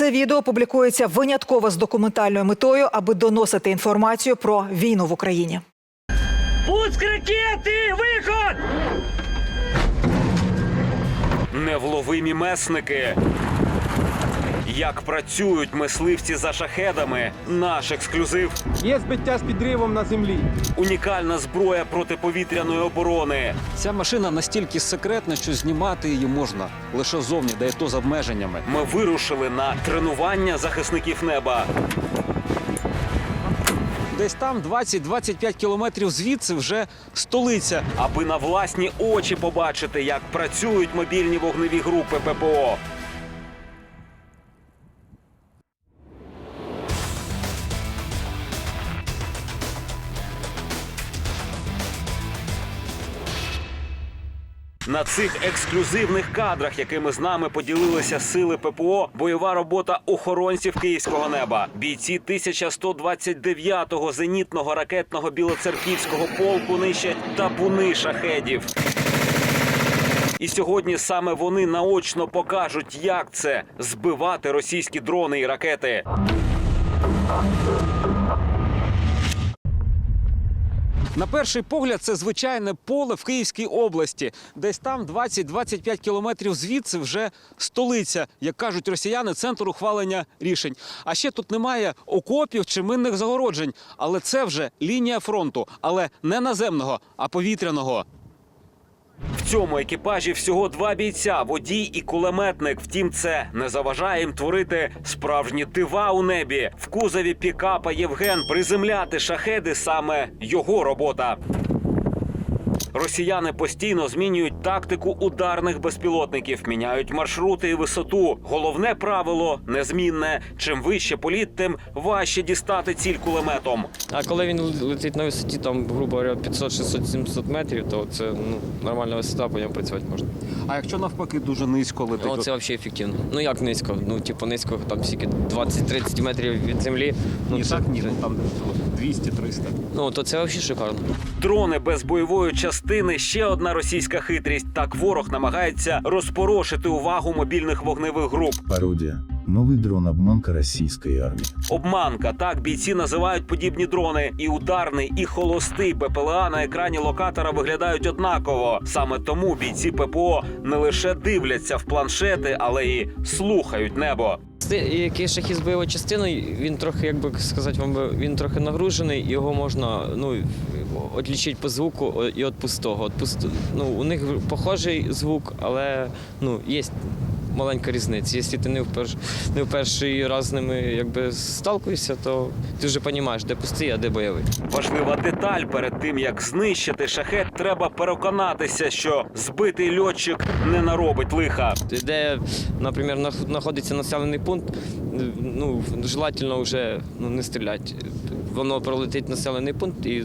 Це відео публікується винятково з документальною метою, аби доносити інформацію про війну в Україні. Пуск ракети! Виход! Невловимі месники. Як працюють мисливці за шахедами? Наш ексклюзив. Є збиття з підривом на землі. Унікальна зброя протиповітряної оборони. Ця машина настільки секретна, що знімати її можна лише зовні, де і то з обмеженнями. Ми вирушили на тренування захисників неба. Десь там 20-25 кілометрів звідси вже столиця. аби на власні очі побачити, як працюють мобільні вогневі групи ППО. На цих ексклюзивних кадрах, якими з нами поділилися сили ППО, бойова робота охоронців київського неба, бійці 1129-го зенітного ракетного білоцерківського полку нищать табуни шахедів. І сьогодні саме вони наочно покажуть, як це збивати російські дрони і ракети. На перший погляд, це звичайне поле в Київській області. Десь там 20-25 кілометрів звідси вже столиця, як кажуть росіяни, центр ухвалення рішень. А ще тут немає окопів чи минних загороджень. Але це вже лінія фронту, але не наземного, а повітряного. Цьому екіпажі всього два бійця водій і кулеметник. Втім, це не заважає їм творити справжні дива у небі. В кузові пікапа Євген приземляти шахеди саме його робота. Росіяни постійно змінюють тактику ударних безпілотників, міняють маршрути і висоту. Головне правило незмінне: чим вище політ, тим важче дістати ціль кулеметом. А коли він летить на висоті, там, грубо говоря, 500, 600, 700 метрів, то це ну, нормальна висота, по ньому працювати можна. А якщо навпаки дуже низько летить? Ну, це взагалі ефективно. Ну як низько? Ну, типу, низько, там стільки 20-30 метрів від землі. Ну, ні, це, так, ні, це- ну, там 200-300. ну, то це взагалі шикарно. Дрони без бойової частини ще одна російська хитрість. Так ворог намагається розпорошити увагу мобільних вогневих груп. Пародия. Новый дрон-обманка российской армии. Обманка так бійці називають подібні дрони. І ударний, і холостий БПЛА на екрані локатора виглядають однаково. Саме тому бійці ППО не лише дивляться в планшети, але і слухають небо. Який шахід з частина, він трохи, як би сказати вам, він трохи нагружений, його можна ну, відлічити по звуку і від пустого. От пуст... ну, у них похожий звук, але ну, є маленька різниця. Якщо ти не, вперш... не в перший раз з ними якби, сталкуєшся, то ти вже розумієш, де пустий, а де бойовий. Важлива деталь перед тим як знищити шахет, треба переконатися, що збитий льотчик не наробить лиха. Де, наприклад, знаходиться населений пункт, ну, желательно вже ну, не стріляти. Воно пролетить населений пункт і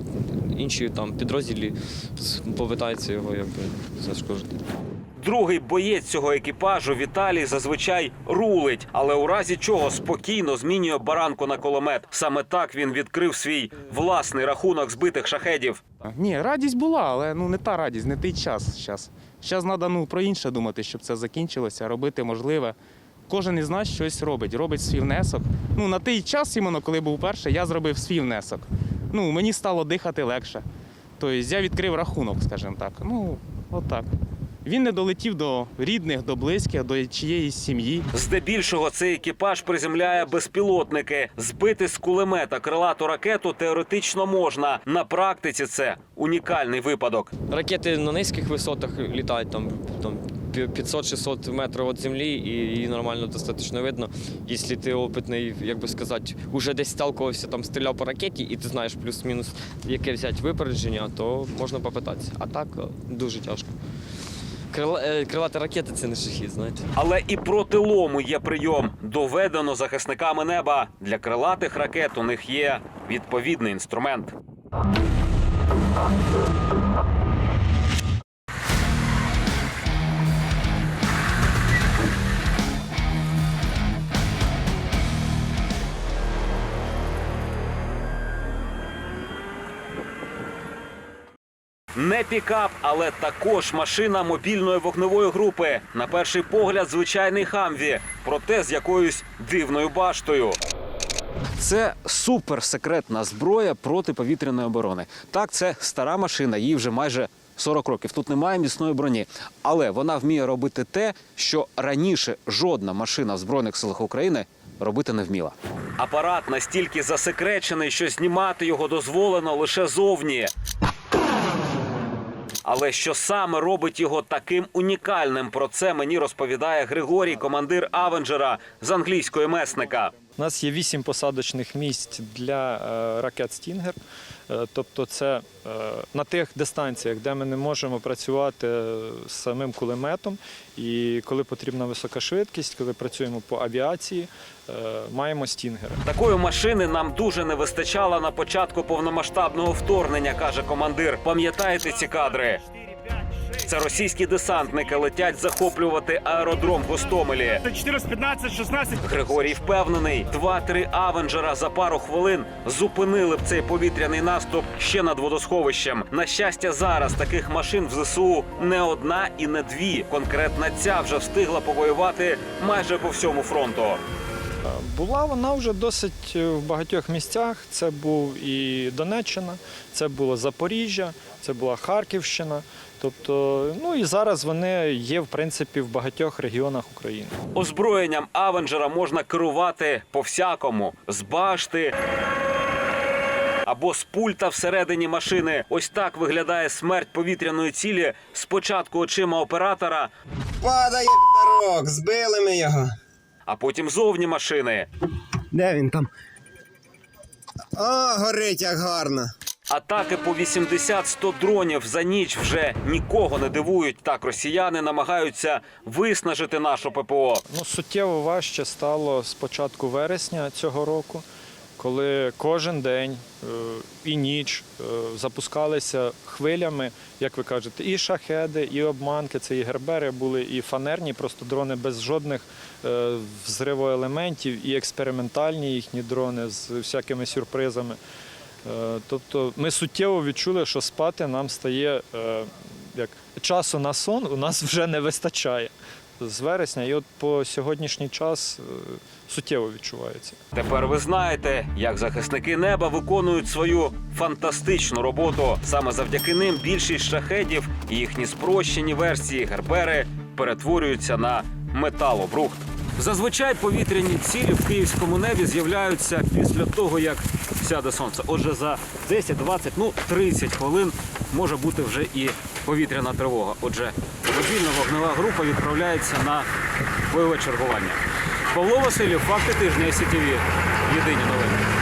інші там підрозділі попитаються його якби зашкодити. Другий боєць цього екіпажу Віталій зазвичай рулить, але у разі чого спокійно змінює баранку на кулемет. Саме так він відкрив свій власний рахунок збитих шахедів. Ні, радість була, але ну не та радість, не той час зараз. Зараз треба ну, про інше думати, щоб це закінчилося, робити можливе. Кожен із нас щось робить, робить свій внесок. Ну, на той час, іменно, коли був перший, я зробив свій внесок. Ну, мені стало дихати легше. Тобто я відкрив рахунок, скажімо так. Ну, отак. Він не долетів до рідних, до близьких, до чиєїсь сім'ї. Здебільшого цей екіпаж приземляє безпілотники. Збити з кулемета крилату ракету теоретично можна. На практиці це унікальний випадок. Ракети на низьких висотах літають там, там 500-600 метрів від землі, і її нормально достатньо видно. Якщо ти опитний, як би сказати, уже десь сталкувався, там стріляв по ракеті, і ти знаєш плюс-мінус, яке взяти випередження, то можна попитатися. А так е, дуже тяжко. Крила, е, крилата це не шахід, знаєте. Але і проти лому є прийом. Доведено захисниками неба. Для крилатих ракет у них є відповідний інструмент. Не пікап, але також машина мобільної вогневої групи. На перший погляд, звичайний хамві, проте з якоюсь дивною баштою. Це суперсекретна зброя протиповітряної оборони. Так, це стара машина, їй вже майже 40 років. Тут немає міцної броні, але вона вміє робити те, що раніше жодна машина в збройних силах України робити не вміла. Апарат настільки засекречений, що знімати його дозволено лише зовні. Але що саме робить його таким унікальним? Про це мені розповідає Григорій, командир Авенджера з англійської месника. У нас є вісім посадочних місць для е, ракет Стінгер. Е, Тобто, це е, на тих дистанціях, де ми не можемо працювати з самим кулеметом, і коли потрібна висока швидкість, коли працюємо по авіації, маємо стінгери. Такої машини нам дуже не вистачало на початку повномасштабного вторгнення, каже командир. Пам'ятаєте ці кадри? Це російські десантники летять захоплювати аеродром в Гостомелі. 14, 15, 16. Григорій впевнений, два-три авенджера за пару хвилин зупинили б цей повітряний наступ ще над водосховищем. На щастя, зараз таких машин в ЗСУ не одна і не дві. Конкретна ця вже встигла повоювати майже по всьому фронту. Була вона вже досить е, в багатьох місцях. Це був і Донеччина, це було Запоріжжя, це була Харківщина. Тобто, ну і зараз вони є в принципі в багатьох регіонах України. Озброєнням авенджера можна керувати по-всякому з башти. Або з пульта всередині машини. Ось так виглядає смерть повітряної цілі. Спочатку очима оператора, Падає підарок, збили ми його. А потім зовні машини. Де він там? О, горить як гарно. Атаки по 80-100 дронів за ніч вже нікого не дивують. Так росіяни намагаються виснажити нашу ППО. Ну, суттєво важче стало з початку вересня цього року, коли кожен день е, і ніч е, запускалися хвилями, як ви кажете, і шахеди, і обманки. Це і гербери були, і фанерні, просто дрони без жодних е, взривоелементів, і експериментальні їхні дрони з всякими сюрпризами. Тобто ми суттєво відчули, що спати нам стає як часу на сон у нас вже не вистачає з вересня, і от по сьогоднішній час е, суттєво відчувається. Тепер ви знаєте, як захисники неба виконують свою фантастичну роботу. Саме завдяки ним більшість шахедів і їхні спрощені версії гербери перетворюються на металобрухт. Зазвичай повітряні цілі в київському небі з'являються після того, як сяде сонце. Отже, за 10, 20, ну 30 хвилин може бути вже і повітряна тривога. Отже, мобільна вогнева група відправляється на бойове чергування. Павло Васильєв, факти тижня СІТВ. Єдині новини.